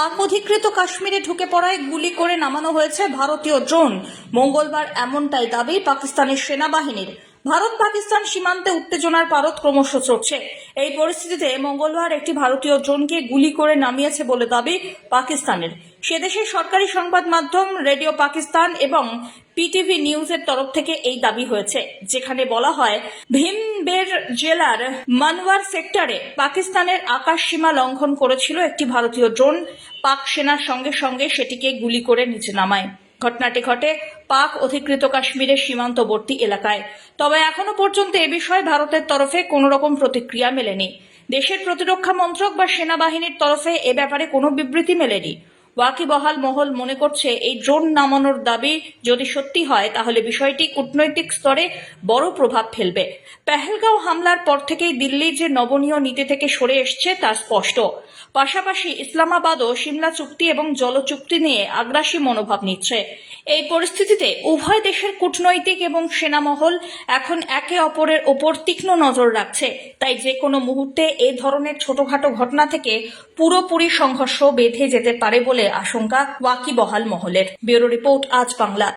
পাক অধিকৃত কাশ্মীরে ঢুকে পড়ায় গুলি করে নামানো হয়েছে ভারতীয় ড্রোন। মঙ্গলবার এমনটাই দাবি পাকিস্তানের সেনাবাহিনীর। ভারত পাকিস্তান সীমান্তে উত্তেজনার পারত ক্রমশ চড়ছে। এই পরিস্থিতিতে মঙ্গলবার একটি ভারতীয় ড্রোনকে গুলি করে নামিয়েছে বলে দাবি পাকিস্তানের। সেদেশের সরকারি সংবাদ মাধ্যম, রেডিও পাকিস্তান এবং পিটিভি নিউজের তরফ থেকে এই দাবি হয়েছে, যেখানে বলা হয়, ভীমবের জেলার মানওয়ার সেক্টরে পাকিস্তানের আকাশ সীমা লঙ্ঘন করেছিল একটি ভারতীয় ড্রোন। পাক সেনার সঙ্গে সঙ্গে সেটিকে গুলি করে নিচে নামায়। ঘটনাটি ঘটে পাক অধিকৃত কাশ্মীরের সীমান্তবর্তী এলাকায়। তবে এখনও পর্যন্ত এ বিষয়ে ভারতের তরফে কোনো রকম প্রতিক্রিয়া মেলেনি। দেশের প্রতিরক্ষা মন্ত্রক বা সেনাবাহিনীর তরফে এ ব্যাপারে কোনো বিবৃতি মেলেনি। ওয়াকিবহাল মহল মনে করছে এই ড্রোন নামানোর দাবি যদি সত্যি হয়, তাহলে বিষয়টি কূটনৈতিক স্তরে বড় প্রভাব ফেলবে। পেহেলগাঁও হামলার পর থেকেই দিল্লির যে নবনীয় নীতি থেকে সরে এসছে, তা স্পষ্ট। পাশাপাশি ইসলামাবাদও সিমলা চুক্তি এবং জল চুক্তি নিয়ে আগ্রাসী মনোভাব নিচ্ছে। এই পরিস্থিতিতে উভয় দেশের কূটনৈতিক এবং সেনামহল এখন একে অপরের ওপর তীক্ষ্ণ নজর রাখছে। তাই যে কোনো মুহূর্তে এ ধরনের ছোটখাটো ঘটনা থেকে পুরোপুরি সংঘর্ষ বেঁধে যেতে পারে বলে আশঙ্কা ওয়াকিবহাল মহলের। ব্যুরো রিপোর্ট আজ বাংলা।